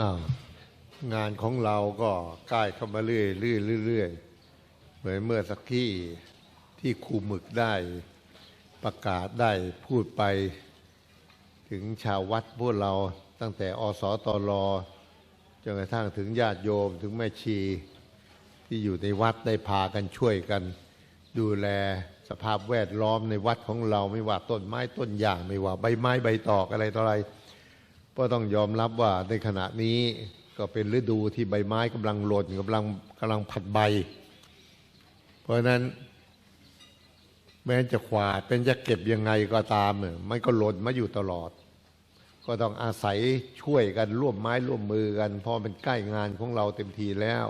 างานของเราก็ใกล้เข้ามาเรื่อยเรื่อยเรื่อยเหมือนเมื่อสักที่ที่ครูหมึกได้ประกาศได้พูดไป ถึงชาววัดพวกเราตั้งแต่อสตรจนกระทั่งถึงญาติโยมถึงแม่ชี ที่อยู่ในวัดได้พากันช่วยกัน ดูแลสภาพแวดล้อมในวัดของเราไม่ว่าต้นไม้ต้นหญ้าไม่ว่าใบไม้ใบตอกอะไรต่ออะไร ก็ต้องยอมรับว่าในขณะนี้ก็เป็นฤดูที่ใบไม้กำลังหล่นกำลังกำลังผัดใบ เพราะฉะนั้น แม้จะขวาดเป็นจะเก็บยังไงก็ตามมันก็หล่นมาอยู่ตลอด ก็ต้องอาศัยช่วยกันร่วมไม้ร่วมมือกันเพราะมันใกล้งานของเราเต็มทีแล้ว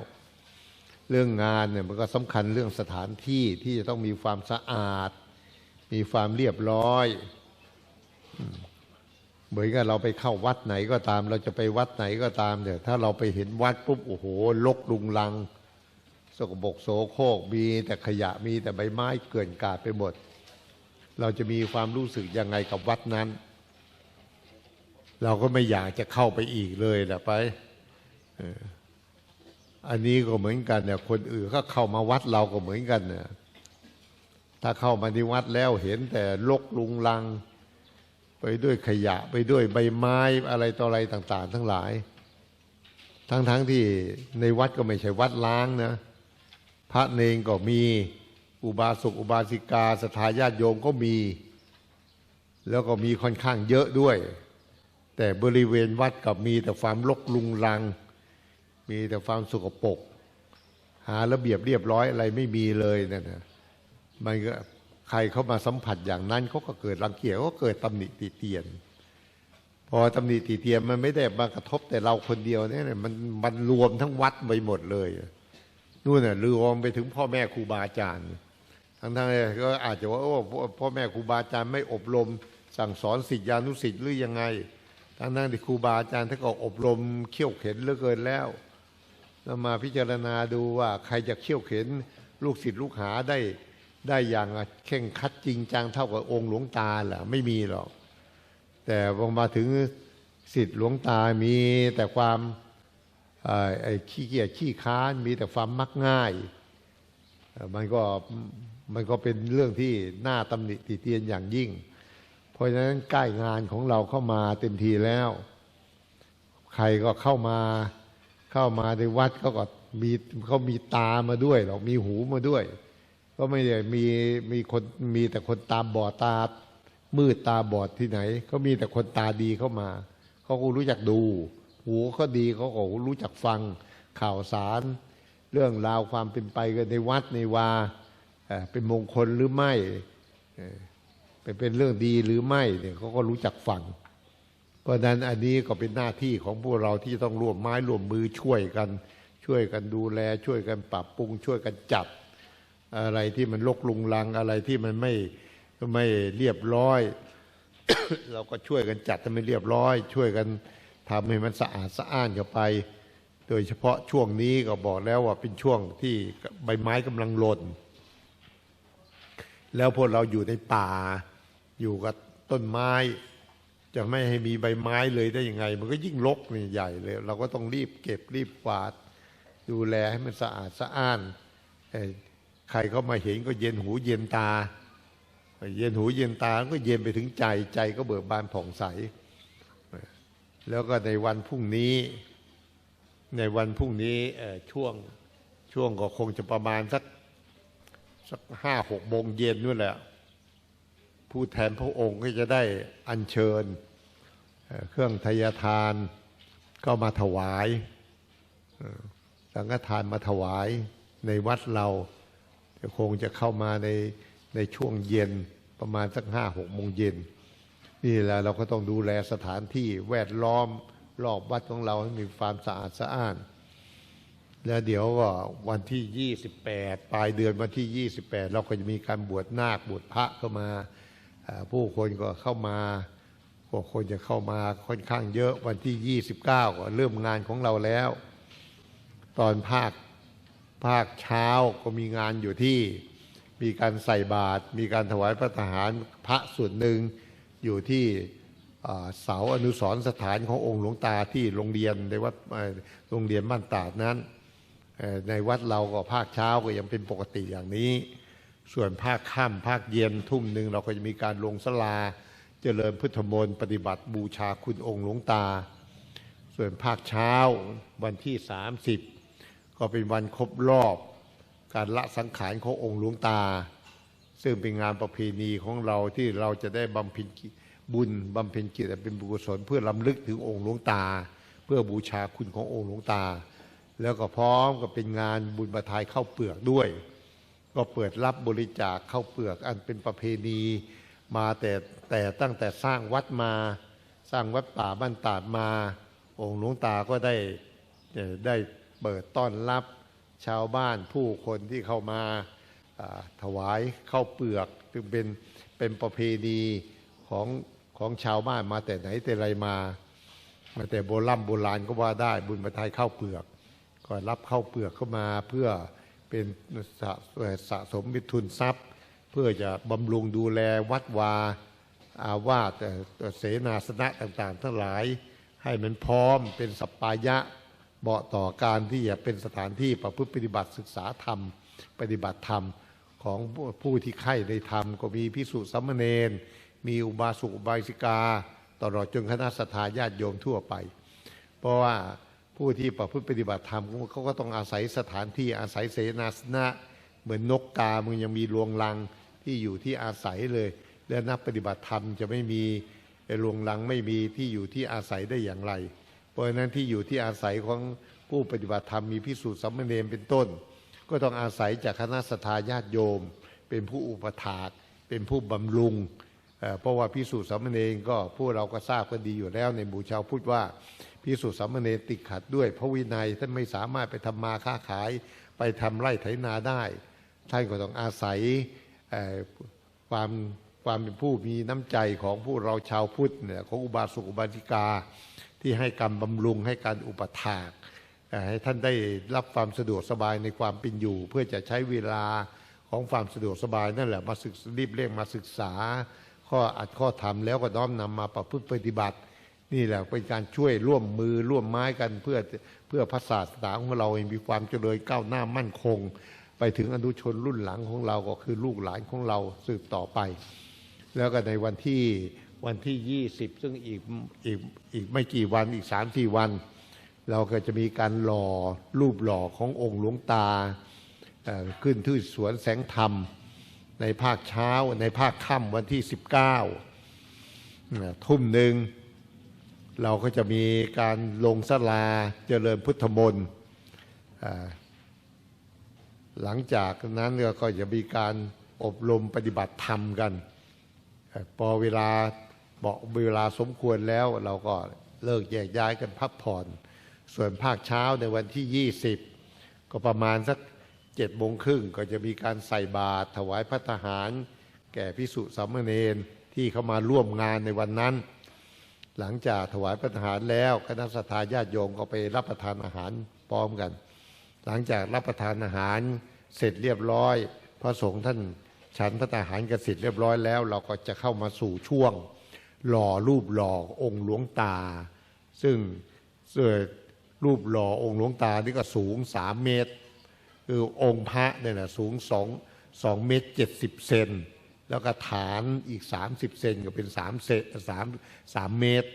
เรื่องงานเนี่ยมันก็สำคัญเรื่องสถานที่ที่จะต้องมีความสะอาด มีความเรียบร้อย เหมือนกับเราไปเข้าวัดไหนก็ตาม เราจะไปวัดไหนก็ตามเนี่ยถ้าเราไปเห็นวัดปุ๊บโอ้โหลกลุงลัง สกปรกโสโครกมีแต่ขยะมีแต่ใบไม้เกลื่อนกาดไปหมด เราจะมีความรู้สึกยังไงกับวัดนั้น เราก็ไม่อยากจะเข้าไปอีกเลยแหละไปอออันนี้ก็เหมือนกันเนี่ยคนอื่นก็เข้ามาวัดเราก็เหมือนกันเนี่ยถ้าเข้ามาในวัดแล้วเห็นแต่ลกลุงลัง ไปด้วยขยะไปด้วยใบไม้อะไรต่ออะไรต่าง ๆ ทั้งหลาย ทั้งๆทที่ในวัดก็ไม่ใช่วัดล้างนะ พระเนงก็มีอุบาสกอุบาสิกาสทาญาติโยมก็มี แล้วก็มีค่อนข้างเยอะด้วย แต่บริเวณวัดกับมีแต่ความรกลุงรัง มีแต่ความสกปรกหาระเบียบเรียบร้อยอะไรไม่มีเลยนั่นนะมันก็ ใครเข้ามาสัมผัสอย่างนั้นเขาก็เกิดรังเกียจก็เกิดตำหนิติเตียน พอตำหนิติเตียนมันไม่ได้มากระทบแต่เราคนเดียวเนี่ยมันมันรวมทั้งวัดไปหมดเลยนู่นน่ะรวมไปถึงพ่อแม่ครูบาอาจารย์ ทั้งทั้งก็อาจจะว่าโอ้พ่อพ่อแม่ครูบาอาจารย์ไม่อบรม สั่งสอนศิษยานุศิษย์หรือยังไงทั้งทั้งที่ครูบาอาจารย์ท่านก็อบรมเขี่ยวเข็นเหลือเกินแล้วเรามาพิจารณาดูว่าใครจะเขี่ยวเข็นลูกศิษย์ลูกหาได้ ได้อย่างเข่งคัดจริงจังเท่ากับองค์หลวงตาล่ะไม่มีหรอก แต่พอมาถึงศิษย์หลวงตามีแต่ความไอ้ขี้เกียจขี้ค้านมีแต่ความมักง่าย มันก็มันก็เป็นเรื่องที่น่าตำหนิติเตียนอย่างยิ่ง เพราะฉะนั้นใกล้งานของเราเข้ามาเต็มทีแล้ว ใครก็เข้ามาเข้ามาในวัดเขาก็มีเขามีตามาด้วยหรอกมีหูมาด้วย ก็ไม่ได้มีมีคนมีแต่คนตาบอดตา มืดตาบอดที่ไหนเขามีแต่คนตาดีเข้ามา เขาก็รู้จักดู หูเขาดีเขาก็รู้จักฟังข่าวสาร เรื่องราวความเป็นไปกันในวัดในวาเป็นมงคลหรือไม่เป็นเป็นเรื่องดีหรือไม่เนี่ยเขาก็รู้จักฟัง เพราะฉะนั้นอันนี้ก็เป็นหน้าที่ของพวกเราที่ต้องร่วมไม้ร่วมมือช่วยกัน ช่วยกันดูแล ช่วยกันปรับปรุงช่วยกันจัด อะไรที่มันลกลุงลังอะไรที่มันไม่ไม่เรียบร้อย เราก็ช่วยกันจัดให้มันเรียบร้อย ช่วยกันทำให้มันสะอาดสะอ้านเข้าไป โดยเฉพาะช่วงนี้ก็บอกแล้วว่าเป็นช่วงที่ใบไม้กำลังหล่น แล้วพวกเราอยู่ในป่า อยู่กับต้นไม้ จะไม่ให้มีใบไม้เลยได้ยังไง มันก็ยิ่งรกนี่ใหญ่เลย เราก็ต้องรีบเก็บรีบกวาด ดูแลให้มันสะอาดสะอ้านอ ใครเข้ามาเห็นก็เย็นหูเย็นตา เย็นหูเย็นตาก็เย็นไปถึงใจใจก็เบิกบานผ่องใส แล้วก็ในวันพรุ่งนี้ ในวันพรุ่งนี้ช่วงช่วงก็คงจะประมาณสักสักห้าหกโมงเย็นนู่นแหละผู้แทนพระองค์ก็จะได้อัญเชิญเครื่องทยทานก็มาถวายสังฆทานมาถวายในวัดเรา จะคงจะเข้ามาในในช่วงเย็นประมาณสักห้าหกโมงเย็น นี่แหละเราก็ต้องดูแลสถานที่แวดล้อมรอบวัดของเราให้มีความสะอาดสะอ้าน แล้วเดี๋ยวก็วันที่28ปลายเดือนวันที่28เราก็จะมีการบวชนาคบวชพระเข้ามาอ่าผู้คนก็เข้ามาพวกคนจะเข้ามาค่อนข้างเยอะวันที่ 29 ก็เริ่มงานของเราแล้ว ตอนภาค ภาคเช้าก็มีงานอยู่ที่มีการใส่บาตรมีการถวายพระทหารพระส่วนหนึ่งอยู่ที่เสาอนุสรสถานขององค์หลวงตาที่โรงเรียนในวัดโรงเรียนบ้านตาดนั้น ในวัดเราก็ภาคเช้าก็ยังเป็นปกติอย่างนี้ ส่วนภาคค่ำภาคเย็นทุ่มหนึ่งเราก็จะมีการลงสลา เจริญพุทธมนต์ปฏิบัติบูชาคุณองค์หลวงตา ส่วนภาคเช้าวันที่ 30 ก็เป็นวันครบรอบการละสังขารขององค์หลวงตา ซึ่งเป็นงานประเพณีของเราที่เราจะได้บำเพ็ญบุญบำเพ็ญกิจเป็นบุญกุศลเพื่อลำลึกถึงองค์หลวงตา เพื่อบูชาคุณขององค์หลวงตา แล้วก็พร้อมกับเป็นงานบุญประทายเข้าวเปลือกด้วย ก็เปิดรับบริจาคเข้าวเปลือกอันเป็นประเพณีมาแต่แต่ตั้งแต่สร้างวัดมา สร้างวัดป่าบ้านตาดมา องค์หลวงตาก็ได้ได้ เปิดต้อนรับชาวบ้านผู้คนที่เข้ามาถวายข้าวเปลือกซึ่งเป็นเป็นประเพณีของของชาวบ้านมาแต่ไหนแต่ไรมา มาแต่โบราณโบราณก็ว่าได้บุญประทายข้าวเปลือกก็รับข้าวเปลือกเข้ามาเพื่อเป็นสะสะสมมิทุนทรัพย์ เพื่อจะบำรุงดูแลวัดวาอาวาสเอ่อเสนาสนะต่างๆ ทั้งหลายให้มันพร้อมเป็นสัปปายะ เหมาะต่อการที่จะเป็นสถานที่ประพฤติปฏิบัติศึกษาธรรม ปฏิบัติธรรมของผู้ที่ใคร่ในธรรม ก็มีพิสุสัมมเนนมีอุบาสกอุบาสิกา ตลอดจนคณะสัตยาญาติโยมทั่วไป เพราะว่าผู้ที่ประพฤติปฏิบัติธรรมเขาก็ต้องอาศัยสถานที่อาศัยเสนาสนะ เหมือนนกกา มันยังมีรวงรังที่อยู่ที่อาศัยเลย และนักปฏิบัติธรรมจะไม่มีรวงรังไม่มีที่อยู่ที่อาศัยได้อย่างไร เพราะฉะนั้นที่อยู่ที่อาศัยของผู้ปฏิบัติธรรมมีพิสูจน์สัมมเนรเป็นต้น ก็ต้องอาศัยจากคณะสัตยาญาติโยม เป็นผู้อุปถากเป็นผู้บำรุงเเพราะว่าพิสูจน์สามมเณรก็ผู้เราก็ทราบกันดีอยู่แล้ว ในหมู่ชาวพุทธว่าพิสูจน์สามมเณรติดขัดด้วย พระวินัยท่านไม่สามารถไปทำมาค้าขาย ไปทำไร่ไถนาได้ท่านก็ต้องอาศัยความความเป็นผู้มีน้ำใจของผู้เราชาวพุทธเนี่ยของอุบาสกอุบาสิกา ที่ให้การบำรุงให้การอุปถากให้ท่านได้รับความสะดวกสบายในความเป็นอยู่ เพื่อจะใช้เวลาของความสะดวกสบายนั่นแหละมาศึกรีบเร่งมาศึกษา ข้ออัดข้อธรรมแล้วก็น้อมนำมาประพฤติปฏิบัติ นี่แหละเป็นการช่วยร่วมมือร่วมไม้กันเพื่อเพื่อพระศาสนาของเราให้มีความเจริญก้าวหน้ามั่นคง ไปถึงอนุชนรุ่นหลังของเราก็คือลูกหลานของเราสืบต่อไป แล้วก็ในวันที่ วันที่ 20 ซึ่งอีกอีกอีกไม่กี่วันอีกสามสี่วัน เราก็จะมีการหล่อรูปหล่อขององค์หลวงตาขึ้นที่สวนแสงธรรม ในภาคเช้าในภาคค่ำวันที่ 19 ทุ่มหนึ่งเราก็จะมีการลงสลาเจริญพุทธมนต์หลังจากนั้นก็จะมีการอบรมปฏิบัติธรรมกัน พอเวลา บอกเวลาสมควรแล้วเราก็เลิกแยกย้ายกันพักผ่อน ส่วนภาคเช้าในวันที่ 20 ก็ประมาณสักเจ็ดโมงครึ่งก็จะมีการใส่บาตรถวายพระทหาร แก่พิสุสามเณรที่เข้ามาร่วมงานในวันนั้น หลังจากถวายพระทหารแล้วคณะสัตยาญาติโยมก็ไปรับประทานอาหารพร้อมกัน หลังจากรับประทานอาหารเสร็จเรียบร้อย พระสงฆ์ท่านฉันพระทหารกันเสร็จเรียบร้อยแล้ว เราก็จะเข้ามาสู่ช่วง หล่อรูปหล่อองค์หลวงตา ซึ่งเอ่อรูปหล่อองค์หลวงตานี่ก็สูงสามเมตร คือองค์พระเนี่ยนะสูงสองสองเมตรเจ็ดสิบเซนแล้วก็ฐานอีกสามสิบเซนก็เป็นสามเซนสามสามเมตร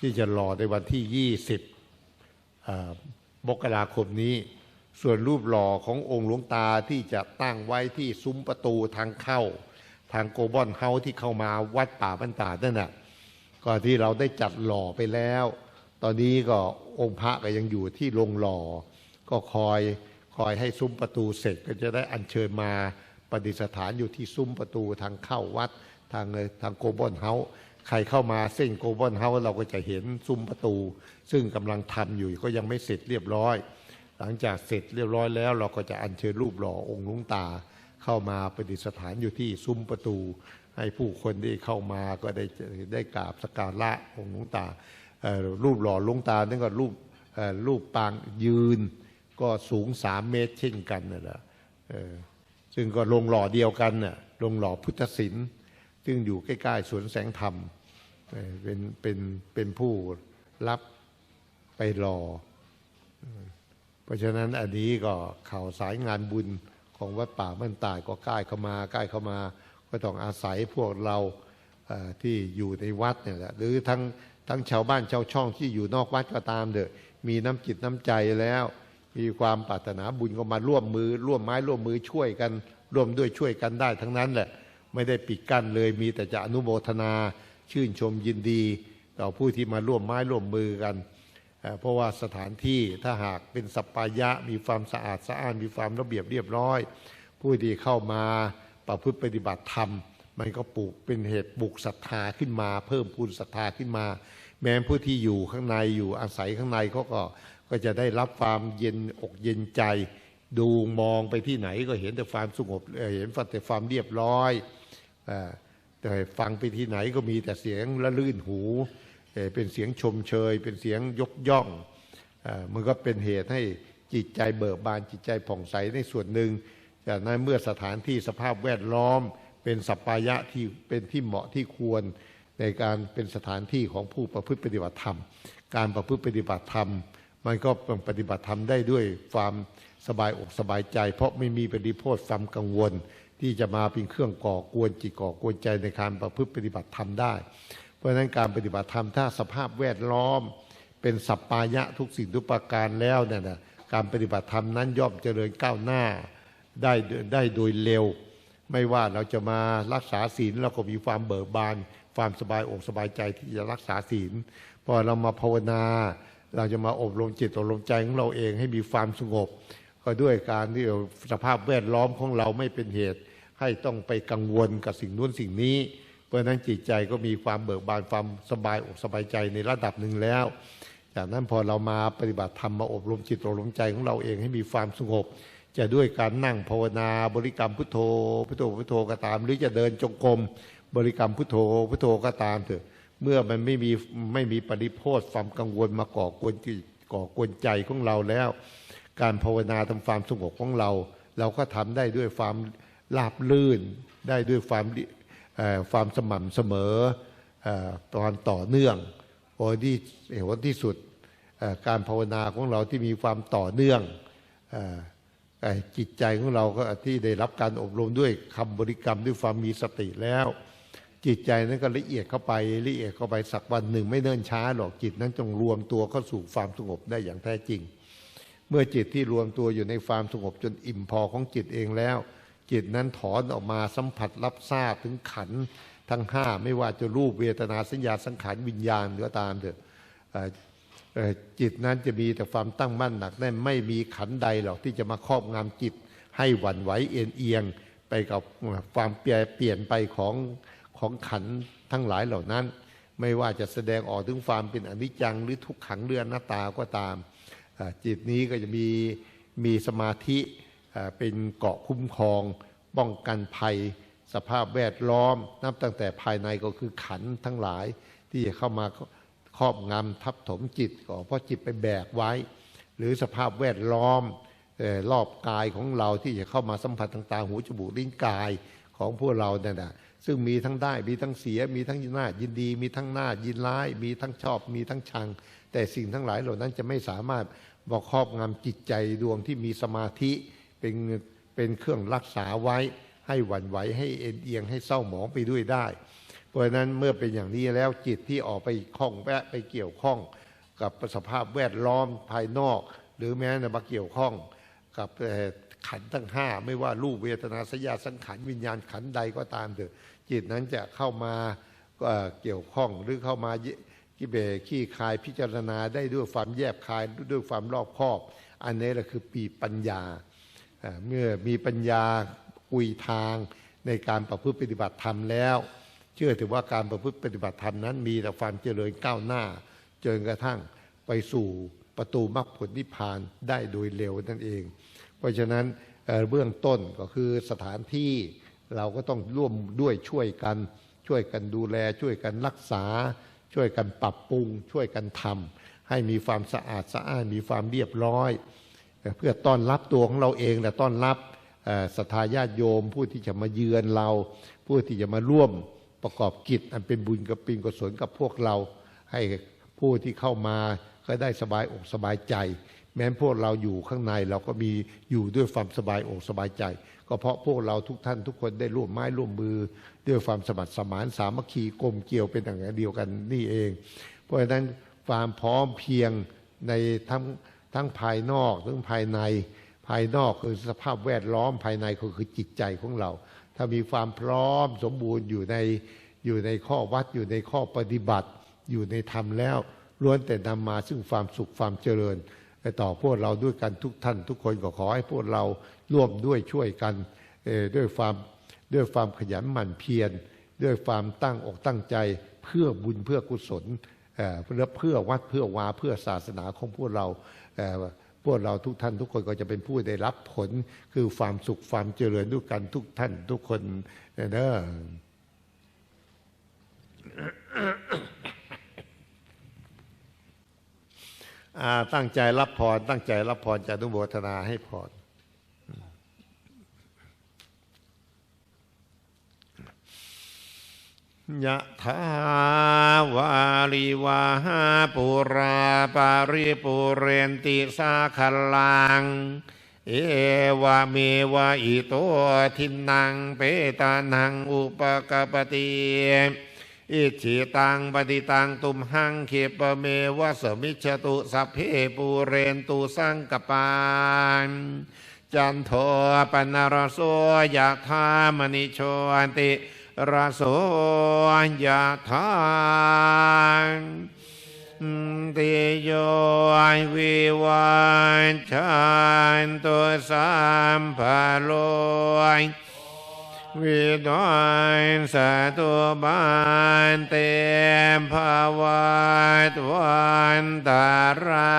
ที่จะหล่อในวันที่ยี่สิบมกราคมนี้ ส่วนรูปหล่อขององค์หลวงตาที่จะตั้งไว้ที่ซุ้มประตูทางเข้า ทางโกบอนเฮาที่เข้ามาวัดป่าบรรดาดนั่นน่ะก็ที่เราได้จัดหล่อไปแล้ว ตอนนี้ก็องค์พระก็ยังอยู่ที่โรงหล่อ ก็คอยคอยให้ซุ้มประตูเสร็จก็จะได้อัญเชิญมาประดิษฐานอยู่ที่ซุ้มประตูทางเข้าวัดทางทางโกบอนเฮาใครเข้ามาเส้นโกบอนเฮาเราก็จะเห็นซุ้มประตู ซึ่งกำลังทำอยู่ก็ยังไม่เสร็จเรียบร้อย หลังจากเสร็จเรียบร้อยแล้ว เราก็จะอัญเชิญรูปหล่อองค์ลวงตา เข้ามาประดิษฐานอยู่ที่ซุ้มประตู ให้ผู้คนที่เข้ามาก็ได้ได้กราบสักการะองค์หลวงตารูปหล่อหลวงตานั่นก็รูปรูปปางยืน ก็สูงสามเมตรเช่นกันนั่นแหละซึ่งก็ลงหล่อเดียวกันน่ะลงหล่อพุทธศิลป์ซึ่งอยู่ใกล้ๆสวนแสงธรรมเป็นเป็นเป็นผู้รับไปรอ เพราะฉะนั้นอันนี้ก็ข่าวสายงานบุญ ของวัดป่าบ้านตายก็ใกล้เข้ามาใกล้เข้ามา ก็ต้องอาศัยพวกเราที่อยู่ในวัดเนี่ยแหละหรือทั้งทั้งชาวบ้านชาวช่องที่อยู่นอกวัดก็ตามเถอะมีน้ำจิตน้ำใจแล้ว มีความปรารถนาบุญก็มาร่วมมือ ร่วมไม้ร่วมมือช่วยกัน ร่วมด้วยช่วยกันได้ทั้งนั้นแหละไม่ได้ปิดกั้นเลยมีแต่จะอนุโมทนาชื่นชมยินดี ต่อผู้ที่มาร่วมไม้ร่วมมือกัน เพราะว่าสถานที่ถ้าหากเป็นสัปปายะมีความสะอาดสะอ้านมีความระเบียบเรียบร้อย ผู้ที่เข้ามาประพฤติปฏิบัติธรรม มันก็ปลูกเป็นเหตุปลูกศรัทธาขึ้นมา เพิ่มพูนศรัทธาขึ้นมา แม้ผู้ที่อยู่ข้างในอยู่อาศัยข้างในเขาก็ก็จะได้รับความเย็นอกเย็นใจ ดูมองไปที่ไหนก็เห็นแต่ความสงบเห็นแต่ความเรียบร้อยแต่ฟังไปที่ไหนก็มีแต่เสียงละลื่นหู เป็นเสียงชมเชย เป็นเสียงยกย่องอมันก็เป็นเหตุให้จิตใจเบิกบานจิตใจผ่องใสในส่วนหนึ่งจากนั้นเมื่อสถานที่สภาพแวดล้อม เป็นสัปปายะที่เป็นที่เหมาะที่ควรในการเป็นสถานที่ของผู้ประพฤติปฏิบัติธรรม การประพฤติปฏิบัติธรรม มันก็ปฏิบัติธรรมได้ด้วยความสบายอกสบายใจ เพราะไม่มีปฏิโพธความกังวล ที่จะมาเป็นเครื่องก่อกวนจิตก่อกวนใจในการประพฤติปฏิบัติธรรมได้ ราะฉะนั้นการปฏิบัติธรรมถ้าสภาพแวดล้อม เป็นสัปปายะทุกสิ่งทุกประการแล้วเนี่ยนะการปฏิบัติธรรมนั้นย่อมเจริญก้าวหน้าได้ได้โดยเร็ว ไม่ว่าเราจะมารักษาศีลเราก็มีความเบิกบาน ความสบายอกสบายใจที่จะรักษาศีลพอเรามาภาวนา เราจะมาอบรมจิตอบรมใจของเราเองให้มีความสงบ ก็ด้วยการที่สภาพแวดล้อมของเราไม่เป็นเหตุ ให้ต้องไปกังวลกับสิ่งนู้นสิ่งนี้ ราะนั้นจิตใจก็มีความเบิกบานความสบายอกสบายใจในระดับหนึ่งแล้ว จากนั้นพอเรามาปฏิบัติธรรมมาอบรมจิตอบรมใจของเราเองให้มีความสงบ จะด้วยการนั่งภาวนาบริกรรมพุทโธพุทโธพุทโธก็ตาม หรือจะเดินจงกรมบริกรรมพุทโธพุทโธก็ตามเถอะเมื่อมันไม่มีไม่มีปริโพธความกังวลมาก่อกวนจิตก่อกวนใจของเราแล้ว การภาวนาทำความสงบของเรา เราก็ทำได้ด้วยความราบลื่นได้ด้วยความ ความสม่ำเสมอตอนต่อเนื่องโอ้ที่เห็นว่าที่สุดการภาวนาของเราที่มีความต่อเนื่องจิตใจของเราก็ที่ได้รับการอบรมด้วยคำบริกรรมด้วยความมีสติแล้ว จิตใจนั้นก็ละเอียดเข้าไปละเอียดเข้าไปสักวันหนึ่งไม่เนิ่นช้าหรอกจิตนั้นจงรวมตัวเข้าสู่ความสงบได้อย่างแท้จริง เมื่อจิตที่รวมตัวอยู่ในความสงบจนอิ่มพอของจิตเองแล้ว จิตนั้นถอนออกมาสัมผัสรับทราบถึงขันทั้งห้าไม่ว่าจะรูปเวทนาสัญญาสังขารวิญญาณก็ตามเถอะจิตนั้นจะมีแต่ความตั้งมั่นหนักแน่นไม่มีขันใดหรอกที่จะมาครอบงำจิตให้หวั่นไหวเอียงเอียงไปกับความเปลี่ยนไปของของขันทั้งหลายเหล่านั้น ไม่ว่าจะแสดงออกถึงความเป็นอนิจจังหรือทุกขังเรือนหน้าตาก็ตามจิตนี้ก็จะมีมีสมาธิ เป็นเกาะคุ้มครอง ป้องกันภัย สภาพแวดล้อม นับตั้งแต่ภายในก็คือขันทั้งหลาย ที่จะเข้ามาครอบงำทับถมจิตก็เพราะจิตไปแบกไว้ หรือสภาพแวดล้อมรอบกายของเราที่จะเข้ามาสัมผัสทางตาหูจมูกลิ้นกายของพวกเราเนี่ยนะซึ่งมีทั้งได้มีทั้งเสีย มีทั้งยินหน้ายินดี มีทั้งหน้ายินร้าย มีทั้งชอบ มีทั้งชัง แต่สิ่งทั้งหลายเหล่านั้นจะไม่สามารถบอกครอบงำจิตใจดวงที่มีสมาธิ เป็นเป็นเครื่องรักษาไว้ให้หวั่นไหวให้เอ็นเอียงให้เศร้าหมองไปด้วยได้ เพราะฉะนั้นเมื่อเป็นอย่างนี้แล้วจิตที่ออกไปคล้องแวะไปเกี่ยวข้อง กับสภาพแวดล้อมภายนอก หรือแม้แต่มาเกี่ยวข้องกับขันทั้งห้าไม่ว่ารูปเวทนาสัญญาสังขารวิญญาณขันใดก็ตามเถอะจิตนั้นจะเข้ามาเอ่อเกี่ยวข้องหรือเข้ามากิเบขี้คายพิจารณาได้ด้วยความแยบคายด้วยความรอบคอบ อันนี้แหละคือปีปัญญา เมื่อมีปัญญาคุยทางในการประพฤติปฏิบัติธรรมแล้ว เชื่อถือว่าการประพฤติปฏิบัติธรรมนั้นมีแต่ความเจริญก้าวหน้าจนกระทั่งไปสู่ประตูมรรคผลนิพพานได้โดยเร็วนั่นเอง เพราะฉะนั้นเอ่อเบื้องต้นก็คือสถานที่เราก็ต้องร่วมด้วยช่วยกัน ช่วยกันดูแล ช่วยกันรักษา ช่วยกันปรับปรุง ช่วยกันทำให้มีความสะอาดสะอ้านมีความเรียบร้อย เพื่อต้อนรับตัวของเราเองและต้อนรับศรัทธาญาติโยม ผู้ที่จะมาเยือนเรา ผู้ที่จะมาร่วมประกอบกิจ อันเป็นบุญกับปินกุศลกับพวกเรา ให้ผู้ที่เข้ามาก็ได้สบายอกสบายใจ แม้พวกเราอยู่ข้างในเราก็มีอยู่ด้วยความสบายอกสบายใจ ก็เพราะพวกเราทุกท่านทุกคนได้ร่วมไม้ร่วมมือ ด้วยความสมัครสมานสามัคคีกลมเกลียวเป็นอย่างเดียวกันนี่เอง เพราะฉะนั้นความพร้อมเพียงในทั้ง ทั้งภายนอกทั้งภายในภายนอกคือสภาพแวดล้อมภายในก็คือจิตใจของเรา ถ้ามีความพร้อมสมบูรณ์อยู่ในอยู่ในข้อวัดอยู่ในข้อปฏิบัติ อยู่ในธรรมแล้วล้วนแต่นำมาซึ่งความสุขความเจริญไปต่อพวกเราด้วยกันทุกท่าน ทุกคนก็ขอให้พวกเราร่วมด้วยช่วยกันด้วยความด้วยความขยันหมั่นเพียรด้วยความตั้งอกตั้งใจเพื่อบุญเพื่อกุศลเอ่อเพื่อเพื่อวัดเพื่อวาเพื่อศาสนาของพวกเรา พวกเราทุกท่านทุกคนก็จะเป็นผู้ได้รับผลคือความสุขความเจริญด้วยกันทุกท่านทุกคนเด้อตั้งใจรับพรตั้งใจรับพรจะอนุโมทนาให้พร ยะถาวาลิวาหาปุราปาริปุเรนติสาคลัง เอวะเมวะอิโตทินังเปตานังอุปกปปติอิจิตังปฏิตังตุมหังเขปเมวะสมิจฉตุสัพเพปูเรนตุสังกปานจันโทปนรโสยะธามณิโชติ รโสยะธาติโยวิวันชันตุสัมภโลวิดอนสาตุบานเตมภาวะตวันตารา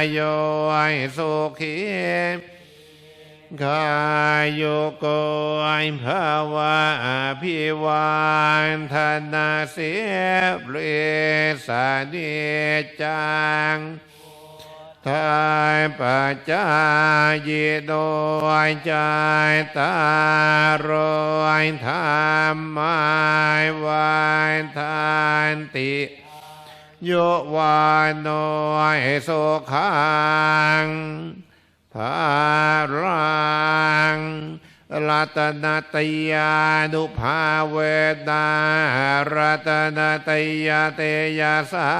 ยโยสุขี กายโยโกยภาวะอภิวันธนาเสียเปรสานิจังทายปัจจายโดยใจตารอยธรรมายวันทานติโยวานโนยสุขัง ภารังรัตนตยานุภาเวนารัตนตยาเตยาสา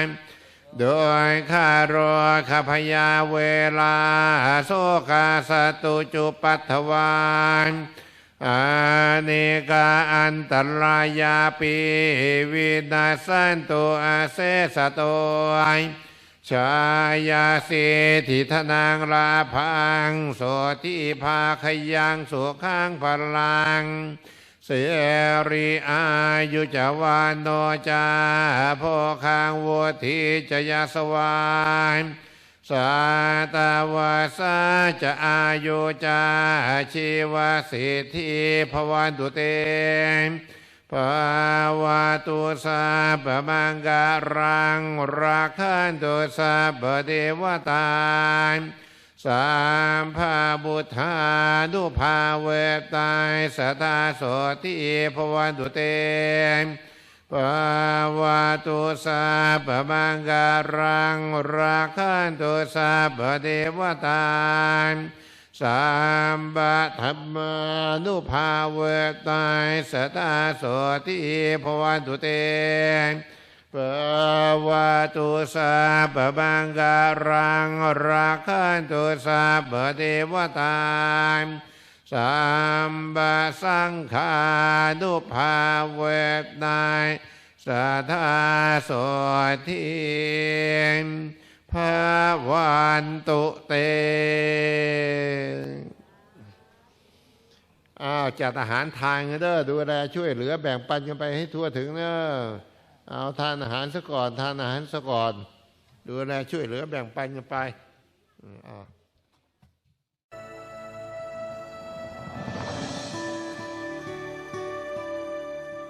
ยโดยข้ารอขพยาเวลาโสกาสตุจุปัตถวานอาเนกาอันตรายาปีวินาสันตุอาเสสโตย ชายาเสถิธนางลาพังโสทิภาขยังสุขังพลัง เสรีอายุจวานโนจาโพคางวัวทีจะยาสวายสาตาวาสาจะอายุจาชีวสิทธิภวันตุเต ภาวะตุสาปมังการังราคันตุสาปเทวตาสามภาบุธานุภาเวตายสตาโสติภวันตุเตภาวะตุสาปมังการังราคันตุสาปเทวตา สามบะธรรมานุภาเวตายสตาโสติภวันตุเตปวาตุสาปบังการังราคันตุสาปเทวตาสามบะสังขานุภาเวทนายสัทธาโสทิ ภาวันตุเตอ้าวจัดอาหารทานกันเด้อดูแลช่วยเหลือแบ่งปันกันไปให้ทั่วถึงเนอะเอาทานอาหารซะก่อน ทานอาหารซะก่อน ดูแลช่วยเหลือแบ่งปันกันไปอ่า